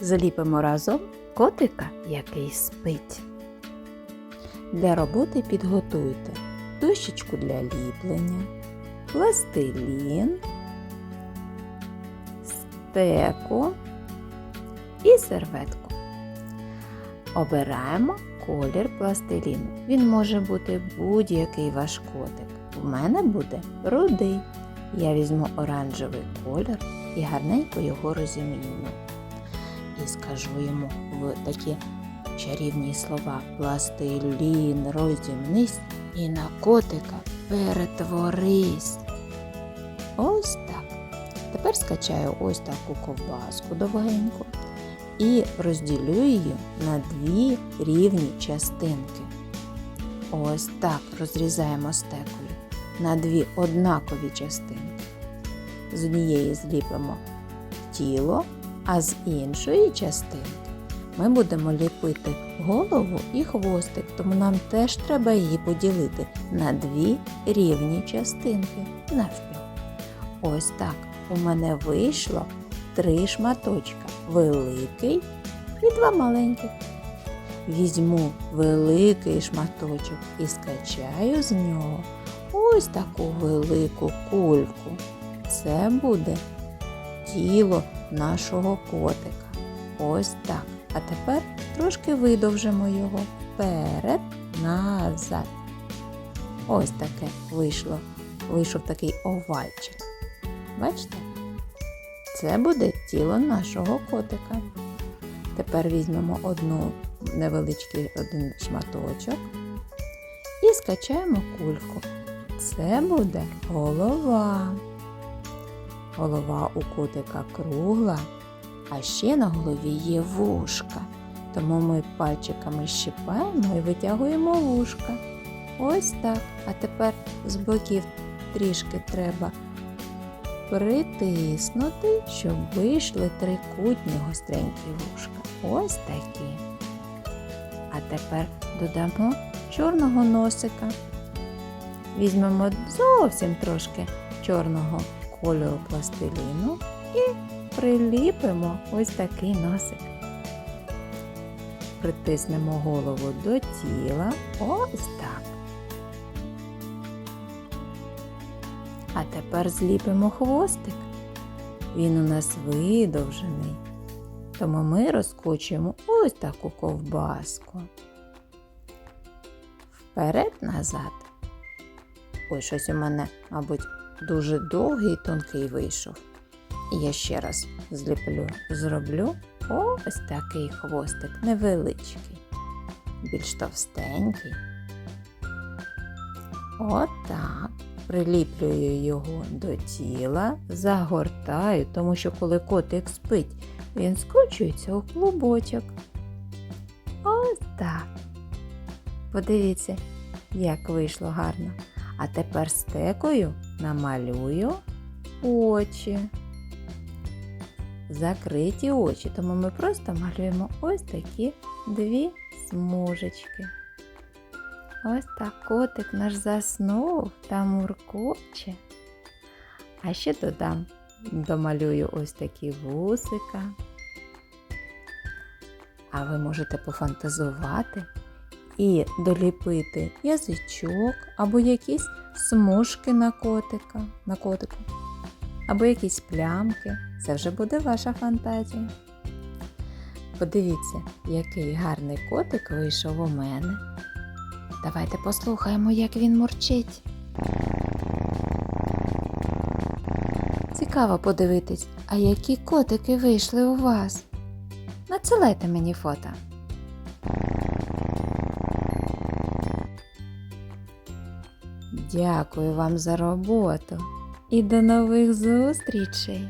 Зліпимо разом котика, який спить. Для роботи підготуйте дощечку для ліплення, пластилін, стеку і серветку. Обираємо колір пластиліну. Він може бути будь-який ваш котик. У мене буде рудий. Я візьму оранжевий колір і гарненько його розім'ю. І скажу йому в такі чарівні слова пластилін, розімнись і на котика перетворись. Ось так. Тепер скачаю ось таку ковбаску довгеньку і розділю її на дві рівні частинки. Ось так розрізаємо стекою на дві однакові частинки. З однієї зліпимо тіло, а з іншої частинки ми будемо ліпити голову і хвостик, тому нам теж треба її поділити на дві рівні частинки навпіл. Ось так у мене вийшло три шматочка великий і два маленьких. Візьму великий шматочок і скачаю з нього ось таку велику кульку. Це буде тіло нашого котика. Ось так. А тепер трошки видовжимо його вперед, назад. Ось таке вийшло. Вийшов такий овальчик. Бачите? Це буде тіло нашого котика. Тепер візьмемо одну невеличкий один шматочок і скачаємо кульку. Це буде голова. Голова у котика кругла, а ще на голові є вушка. Тому ми пальчиками щипаємо і витягуємо вушка. Ось так. А тепер з боків трішки треба притиснути, щоб вийшли трикутні гостренькі вушка. Ось такі. А тепер додамо чорного носика. Візьмемо зовсім трошки чорного кольору пластиліну і приліпимо ось такий носик. Притиснемо голову до тіла. Ось так. А тепер зліпимо хвостик. Він у нас видовжений. Тому ми розкочуємо ось таку ковбаску. Вперед назад. Ой, щось у мене, мабуть, дуже довгий і тонкий вийшов. І я ще раз зліплю, зроблю ось такий хвостик невеличкий, більш товстенький. Отак. Приліплюю його до тіла, загортаю, тому що коли котик спить, він скручується у клубочок. Ось так. Подивіться, як вийшло гарно. А тепер стекою намалюю очі. Закриті очі, тому ми просто малюємо ось такі дві смужечки. Ось так котик наш заснув та муркоче. А ще додам, домалюю ось такі вусика. А ви можете пофантазувати і доліпити язичок або якісь смужки на котика, на котику, або якісь плямки. Це вже буде ваша фантазія. Подивіться, який гарний котик вийшов у мене. Давайте послухаємо, як він мурчить. Цікаво подивитись, а які котики вийшли у вас. Надсилайте мені фото. Дякую вам за роботу і до нових зустрічей!